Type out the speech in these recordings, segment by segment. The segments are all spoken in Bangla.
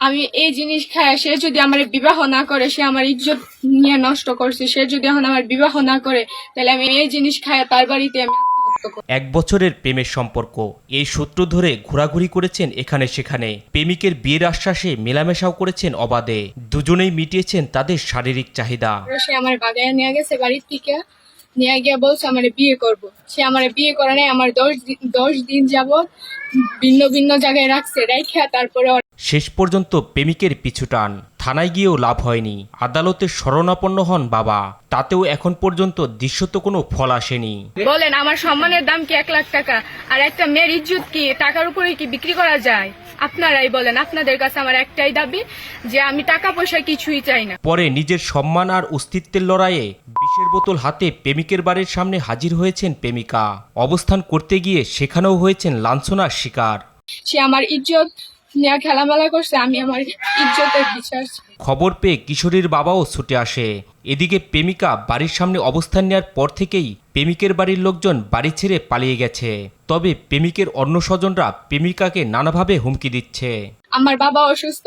আমি এই জিনিস খায় সে যদি আমার বিবাহ না করে সে আমার ইজ্জত নিয়ে নষ্ট করছে সে যদি এখন আমার বিবাহ না করে তাহলে আমি এই জিনিস খায় তার বাড়িতে আমি এক বছরের প্রেমের সম্পর্ক। এই সূত্র ধরে ঘোরাঘুরি করেছেন এখানে সেখানে। প্রেমিকের বিয়ের আশ্বাসে মেলামেশাও করেছেন অবাধে। দুজনেই মিটিয়েছেন তাদের শারীরিক চাহিদা। সে আমার বাগায় নিয়ে গেছে বাড়ির থেকে। নিয়ে গিয়ে বলছে আমার বিয়ে করব। সে আমার বিয়ে করে নাই আমার দশ দিন দশ দিন যাবত ভিন্ন ভিন্ন জায়গায় রাখছে রেখে তারপরে শেষ পর্যন্ত প্রেমিকের পিছু টান। থানায় গিয়েও লাভ হয়নি। আদালতে শরণাপন্ন হন বাবা। তাতেও এখন পর্যন্ত দৃশ্যত কোনো ফল আসেনি। বলেন আমার সম্মানের দাম কি এক লাখ টাকা? আর একটা মেয়ের ইজ্জত কি? টাকার উপরে কি বিক্রি করা যায়? আপনারাই বলেন আপনাদের কাছে আমার একটাই দাবি যে আমি টাকা পয়সা কিছুই চাই না। পরে নিজের সম্মান আর অস্তিত্বের লড়াইয়ে বিষের বোতল হাতে প্রেমিকের বাড়ির সামনে হাজির হয়েছেন প্রেমিকা। অবস্থান করতে গিয়ে সেখানেও হয়েছেন লাঞ্ছনার শিকার। সে আমার ইজ্জত নিয়ে খেলামেলা করছে আমি আমার ইজ্জতের বিচার খবর পেয়ে কিশোরীর বাবাও ছুটে আসে। এদিকে প্রেমিকা বাড়ির সামনে অবস্থান নেওয়ার পর থেকেই প্রেমিকের বাড়ির লোকজন বাড়ি ছেড়ে পালিয়ে গেছে। তবে প্রেমিকের অন্য স্বজনরা প্রেমিকাকে নানাভাবে হুমকি দিচ্ছে। আমার বাবা অসুস্থ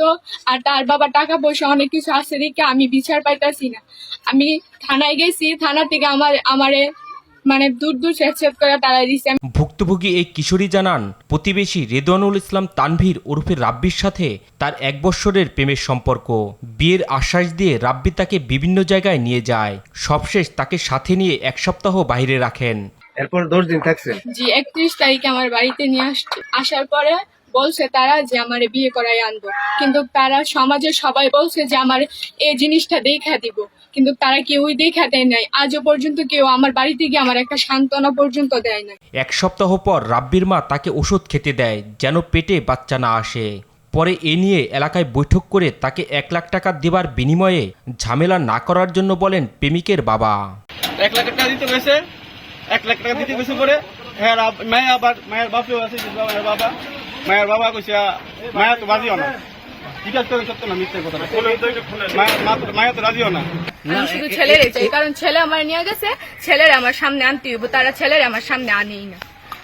আর তার বাবা টাকা পয়সা অনেক কিছু আছে দেখে আমি বিচার পাইতাছি না। আমি থানায় গেছি থানা থেকে আমার আমারে মানে দূর দূর ছেদ করে দিছে। আমি ভুক্তভোগী এই কিশোরী জানান প্রতিবেশী রেদওয়ানুল ইসলাম তানভীর ওরফে রাব্বির সাথে তার এক বৎসরের প্রেমের সম্পর্ক। বিয়ের আশ্বাস দিয়ে রাব্বি তাকে বিভিন্ন জায়গায় নিয়ে যায়। সবশেষ তাকে সাথে নিয়ে এক সপ্তাহ বাইরে রাখেন। এরপর দশ দিন থাকছেন জি একত্রিশ তারিখে আমার বাড়িতে নিয়ে আসছে। আসার পরে বলছে তারা যে আমারে বিয়ে করাই আনব। কিন্তু তারা সমাজের সবাই বলছে যে আমার এই জিনিসটা দেখা দিব। কিন্তু তারা কেউই দেখা দেয় নাই। আজও পর্যন্ত কেউ আমার বাড়িতে গিয়ে আমার একটা সান্ত্বনা পর্যন্ত দেয় না এক সপ্তাহ পর রাব্বির মা তাকে ওষুধ খেতে দেয় যেন পেটে বাচ্চা না আসে। পরে এ নিয়ে এলাকায় বৈঠক করে তাকে এক লাখ টাকা দেবার বিনিময়ে ঝামেলা না করার জন্য বলেন প্রেমিকের বাবা। এক লাখ টাকা দিতে গেছে এক লাখ টাকা দিতে গেছে পরে। হ্যাঁ আব- মায়া আবার মায়ের বাপেও আছে বাবা। মায়ের বাবা কইছে মায়া তো রাজিও না। জিজ্ঞাসা করে সত্য না মিথ্যে কথা মায়া- তো- রাজিও না। আমি শুধু ছেলেরে চাই কারণ ছেলে আমার নিয়ে গেছে ছেলের আমার সামনে আনতে হইব তারা ছেলের আমার সামনে আনেই না।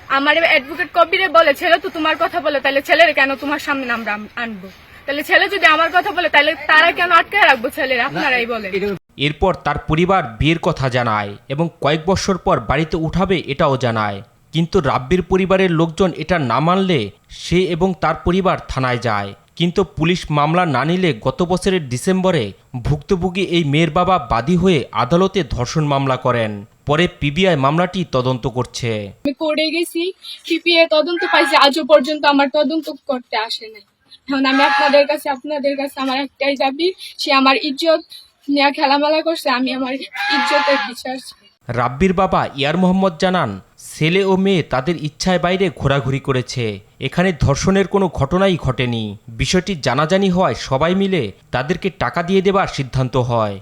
আমার অ্যাডভোকেট কবিরে বলে ছেলে তো তোমার কথা বলে তাহলে ছেলের কেন তোমার সামনে আমরা আনব? তাহলে ছেলে যদি আমার কথা বলে তাহলে তারা কেন আটকে রাখব ছেলের? আপনারাই বলেন। এরপর তার পরিবার বিয়ের কথা জানায় এবং কয়েক বছর পর বাড়িতে উঠাবে এটাও জানায়। কিন্তু রাব্বির পরিবারের লোকজন এটা না মানলে সে এবং তার পরিবার থানায় যায়। কিন্তু পুলিশ মামলা না নিলে গত বছরের ডিসেম্বরে ভুক্তভোগী এই মেয়ের বাবা বাদী হয়ে আদালতে ধর্ষণ মামলা করেন। পরে পিবিআই মামলাটি তদন্ত করছে। আমি করে গেছি সিপিএ তদন্ত পাইছি আজও পর্যন্ত আমার তদন্ত করতে আসে নাই। এখন আমি আপনাদের কাছে আপনাদের কাছে আমার একটাই দাবি সে আমার ইজ্জত নিয়ে খেলামেলা করছে আমি আমার ইজ্জতের বিচার চাই। রাব্বির বাবা ইয়ার মোহাম্মদ জানান ছেলে ও মেয়ে তাদের ইচ্ছায় বাইরে ঘোরাঘুরি করেছে। এখানে ধর্ষণের কোনো ঘটনাই ঘটেনি। বিষয়টি জানাজানি হওয়ায় সবাই মিলে তাদেরকে টাকা দিয়ে দেবার সিদ্ধান্ত হয়।